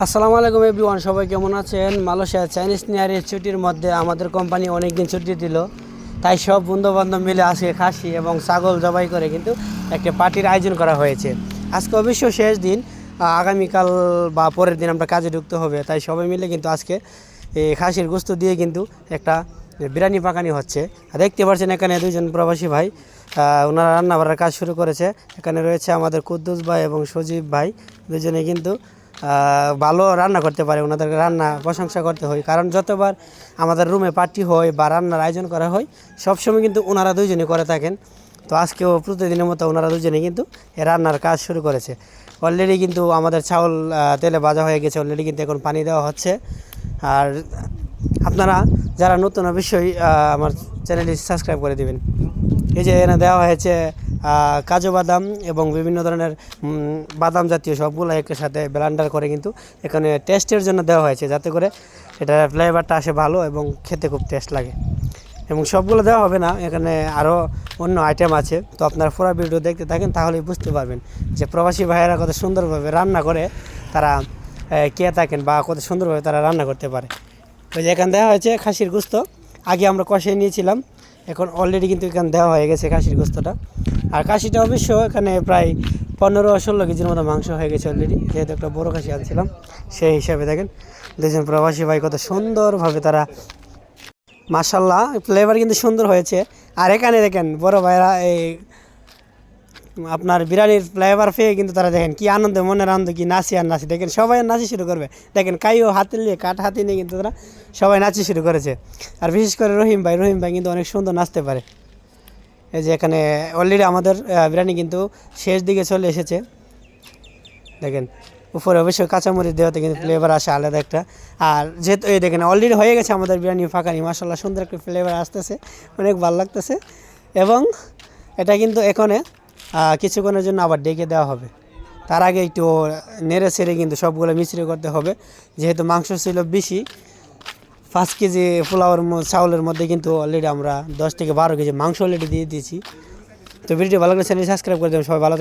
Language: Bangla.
আসসালামু আলাইকুম এভরিওয়ান, সবাই কেমন আছেন? মালয়েশিয়া চাইনিজ নিয়ারের ছুটির মধ্যে আমাদের কোম্পানি অনেক দিন ছুটি দিল। তাই সব বন্ধু বান্ধব মিলে আজকে খাসি এবং ছাগল জবাই করে কিন্তু একটা পার্টির আয়োজন করা হয়েছে। আজকে অবশ্য শেষ দিন আগামীকাল বা পরের দিন আমরা কাজে ঢুকতে হবে। তাই সবাই মিলে কিন্তু আজকে এই খাসির গোস্ত দিয়ে কিন্তু একটা বিরিয়ানি পাকানি হচ্ছে। দেখতে পাচ্ছেন এখানে দুজন প্রবাসী ভাই ওনারা রান্না বাড়ার কাজ শুরু করেছে। এখানে রয়েছে আমাদের কুদ্দুস ভাই এবং সজীব ভাই। দুজনে কিন্তু ভালো রান্না করতে পারে ওনাদের রান্না প্রশংসা করতে হয়। কারণ যতবার আমাদের রুমে পার্টি হয় বা রান্নার আয়োজন করা হয়, সবসময় কিন্তু ওনারা দুজনে করে থাকেন। তো আজকেও প্রতিদিনের মতো ওনারা দুজনে কিন্তু রান্নার কাজ শুরু করেছে। অলরেডি কিন্তু আমাদের চাউল তেলে ভাজা হয়ে গেছে অলরেডি কিন্তু এখন পানি দেওয়া হচ্ছে। আর আপনারা যারা নতুন, অবশ্যই আমার চ্যানেলটি সাবস্ক্রাইব করে দিবেন। এই যে এনে দেওয়া হয়েছে কাজু বাদাম এবং বিভিন্ন ধরনের বাদাম জাতীয় সবগুলো একের সাথে ব্লেন্ডার করে কিন্তু এখানে টেস্টের জন্য দেওয়া হয়েছে, যাতে করে এটা ফ্লেভারটা আসে ভালো এবং খেতে খুব টেস্ট লাগে। এবং সবগুলো দেওয়া হবে না, এখানে আরও অন্য আইটেম আছে। তো আপনারা পুরো ভিডিও দেখতে থাকেন, তাহলেই বুঝতে পারবেন যে প্রবাসী ভাইয়েরা কত সুন্দরভাবে রান্না করে, তারা কে থাকেন বা কত সুন্দরভাবে তারা রান্না করতে পারে। তো যে এখানে দেওয়া হয়েছে খাসির গুস্ত। আগে আমরা কষিয়ে নিয়েছিলাম এখন অলরেডি কিন্তু এখানে দেওয়া হয়ে গেছে কাশির গোস্তটা। আর কাশিটা অবশ্য এখানে প্রায় পনেরো ষোলো কেজির মতো মাংস হয়ে গেছে অলরেডি যেহেতু একটা বড়ো খাসি আনছিলাম, সেই হিসাবে দেখেন দেখছেন প্রবাসী ভাই কত সুন্দরভাবে তারা মাসাল্লাহ ফ্লেভার কিন্তু সুন্দর হয়েছে। আর এখানে দেখেন বড় ভাইরা এই আপনার বিরিয়ানির ফ্লেভার পেয়ে কিন্তু তারা দেখেন কি আনন্দ মনের আনন্দ কি নাচি আর নাচি। দেখেন সবাই নাচি শুরু করবে। দেখেন কাইও হাতে নিয়ে কাঠ হাতে নিয়ে কিন্তু তারা সবাই নাচি শুরু করেছে। আর বিশেষ করে রহিম ভাই রহিম ভাই কিন্তু অনেক সুন্দর নাচতে পারে। এই যে এখানে অলরেডি আমাদের বিরিয়ানি কিন্তু শেষ দিকে চলে এসেছে। দেখেন উপরে অবশ্যই কাঁচামরিচ দেওয়াতে কিন্তু ফ্লেভার আসে আলাদা একটা। আর যেহেতু এই দেখেন অলরেডি হয়ে গেছে আমাদের বিরিয়ানি ফাঁকানি মাসাল্লাহ সুন্দর একটা ফ্লেভার আসতেছে অনেক ভালো লাগতেছে। এবং এটা কিন্তু এখানে কিছুক্ষণের জন্য আবার ডেকে দেওয়া হবে। তার আগে একটু নেড়ে ছেড়ে কিন্তু সবগুলো মিশ্রি করতে হবে। যেহেতু মাংস ছিল বেশি, পাঁচ কেজি পোলাওয়ের চাউলের মধ্যে কিন্তু অলরেডি আমরা দশ থেকে বারো কেজি মাংস অলরেডি দিয়ে দিয়েছি। তো ভিডিওটি ভালো করে চ্যানেল সাবস্ক্রাইব করে দেবেন। সবাই ভালো।